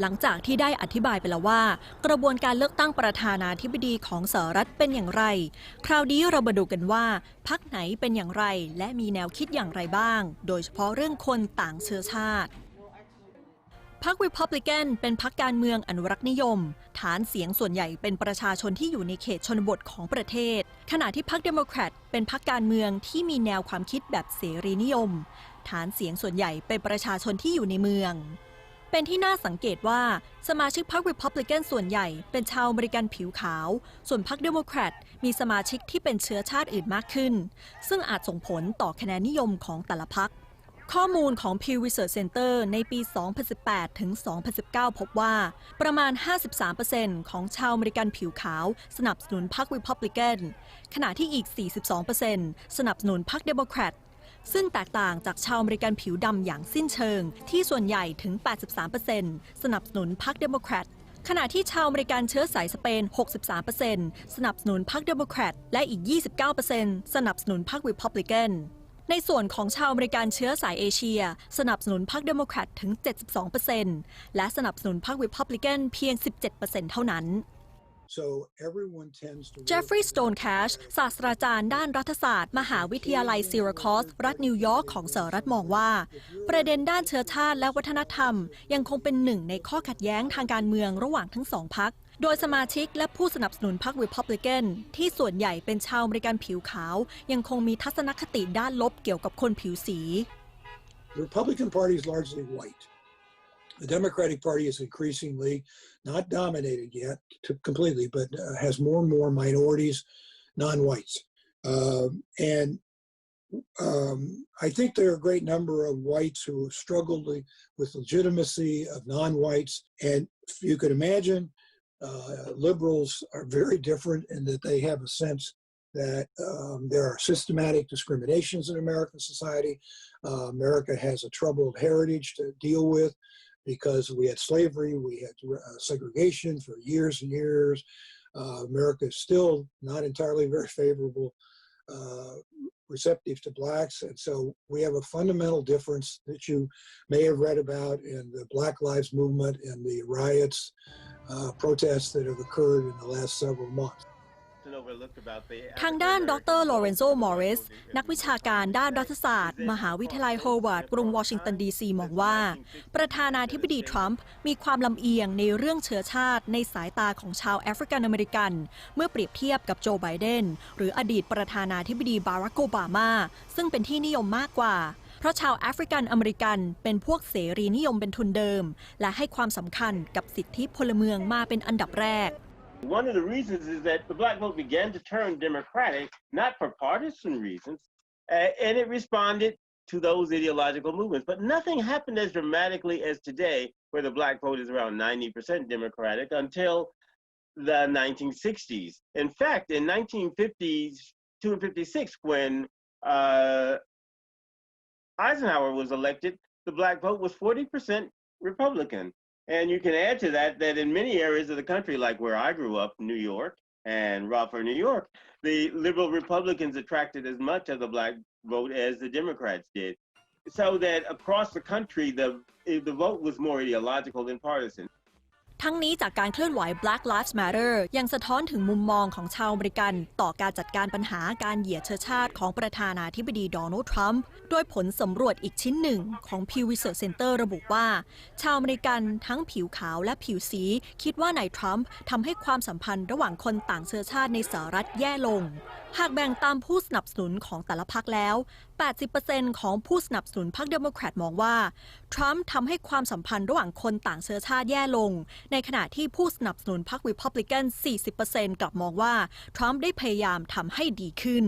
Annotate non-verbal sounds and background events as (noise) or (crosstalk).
หลังจากที่ได้อธิบายไปแล้วว่า กระบวนการเลือกตั้งประธานาธิบดีของสหรัฐเป็นอย่างไร คราวนี้เรามาดูกันว่าพักไหนเป็นอย่างไรและมีแนวคิดอย่างไรบ้าง โดยเฉพาะเรื่องคนต่างเชื้อชาติพรรค Republican เป็นพรรคการเมืองอนุรักษ์นิยม ฐานเสียงส่วนใหญ่เป็นประชาชนที่อยู่ในเขตชนบทของประเทศ ขณะที่พรรคเดโมแครตเป็นพรรคการเมืองที่มีแนวความคิดแบบเสรีนิยม ฐานเสียงส่วนใหญ่เป็นประชาชนที่อยู่ในเมือง เป็นที่น่าสังเกตว่าสมาชิกพรรค Republican ส่วนใหญ่เป็นชาวอเมริกันผิวขาว ส่วนพรรคเดโมแครตมีสมาชิกที่เป็นเชื้อชาติอื่นมากขึ้น ซึ่งอาจส่งผลต่อคะแนนนิยมของแต่ละพรรคข้อมูลของ Pew Research Center ในปี 2018 ถึง 2019 พบว่า ประมาณ 53%ของชาวอเมริกันผิวขาว สนับสนุนพรรค Republican ขณะที่อีก 42%สนับสนุนพรรค Democrat ซึ่งแตกต่างจากชาวอเมริกันผิวดำอย่างสิ้นเชิง ที่ส่วนใหญ่ถึง 83%สนับสนุนพรรค Democrat ขณะที่ชาวอเมริกันเชื้อสายสเปน 63%สนับสนุนพรรค Democrat และอีก 29%สนับสนุนพรรค Republican ในส่วนของชาวอเมริกันเชื้อสายเอเชีย สนับสนุนพรรคเดโมแครตถึง 72%และสนับสนุนพรรคริพับลิกันเพียง 17%เท่านั้น เจฟฟรีย์สโตนแคชศาสตราจารย์ด้านรัฐศาสตร์ มหาวิทยาลัยซิราคอส รัฐนิวยอร์กของสหรัฐมองว่า ประเด็นด้านเชื้อชาติและวัฒนธรรม ยังคงเป็นหนึ่งในข้อขัดแย้งทางการเมืองระหว่างทั้งสองพรรคโดยสมาชิกและผู้สนับสนุนพรรค Republican ที่ส่วนใหญ่เป็นชาวอเมริกันผิวขาว ยังคงมีทัศนคติด้านลบเกี่ยวกับคนผิวสี The Republican Party is largely white. The Democratic Party is increasingly not dominated yet to completely, but uh, has more and more minorities, non-whites, Um and um, I think there are a great number of whites who struggle to- with legitimacy of non-whites, and you could imagine, uh, liberals are very different in that they have a sense that um, there are systematic discriminations in American society. Uh, America has a troubled heritage to deal with because we had slavery, we had uh, segregation for years and years. Uh, America is still not entirely (laughs) very favorable, uh, receptive to blacks, and so we have a fundamental difference that you may have read about in the Black Lives Movement and the riots, uh, protests that have occurred in the last several months. ทางด้านดรโลเรนโซ มอริส นักวิชาการด้านรัฐศาสตร์ มหาวิทยาลัยโฮวาร์ด กรุงวอชิงตันดีซีมองว่า ประธานาธิบดีทรัมป์มีความลำเอียงในเรื่องเชื้อชาติในสายตาของชาวแอฟริกันอเมริกัน เมื่อเปรียบเทียบกับโจไบเดน หรืออดีตประธานาธิบดีบารักโอบามา ซึ่งเป็นที่นิยมมากกว่าเพราะชาวแอฟริกันอเมริกันเป็นพวกเสรีนิยมเป็นทุนเดิม และให้ความสำคัญกับสิทธิพลเมืองมาเป็นอันดับแรก One of the reasons is that the black vote began to turn Democratic, not for partisan reasons, uh, and it responded to those ideological movements. But nothing happened as dramatically as today, where the black vote is around 90% Democratic, until the 1960s. In fact, in 1952 and 56, when uh, Eisenhower was elected, the black vote was 40% Republican. And you can add to that that in many areas of the country, like where I grew up, New York and Rockford, New York, the liberal Republicans attracted as much of the black vote as the Democrats did. So that across the country, the the vote was more ideological than partisan. ทั้งนี้จากการเคลื่อนไหว Black Lives Matter ยังสะท้อนถึงมุมมองของชาวอเมริกัน ต่อการจัดการปัญหาการเหยียดเชื้อชาติของประธานาธิบดีโดนัลด์ทรัมป์โดยผลสำรวจอีกชิ้นหนึ่งของ Pew Research Center ระบุว่า ชาวอเมริกันทั้งผิวขาวและผิวสี คิดว่านายทรัมป์ทำให้ความสัมพันธ์ระหว่างคนต่างเชื้อชาติในสหรัฐแย่ลง หากแบ่งตามผู้สนับสนุนของแต่ละพรรคแล้ว 80%ของผู้สนับสนุนพรรคเดโมแครตมองว่า ทรัมป์ทำให้ความสัมพันธ์ระหว่างคนต่างเชื้อชาติแย่ลง ในขณะที่ผู้สนับสนุนพรรค Republican 40%กลับมองว่า ทรัมป์ได้พยายามทำให้ดีขึ้น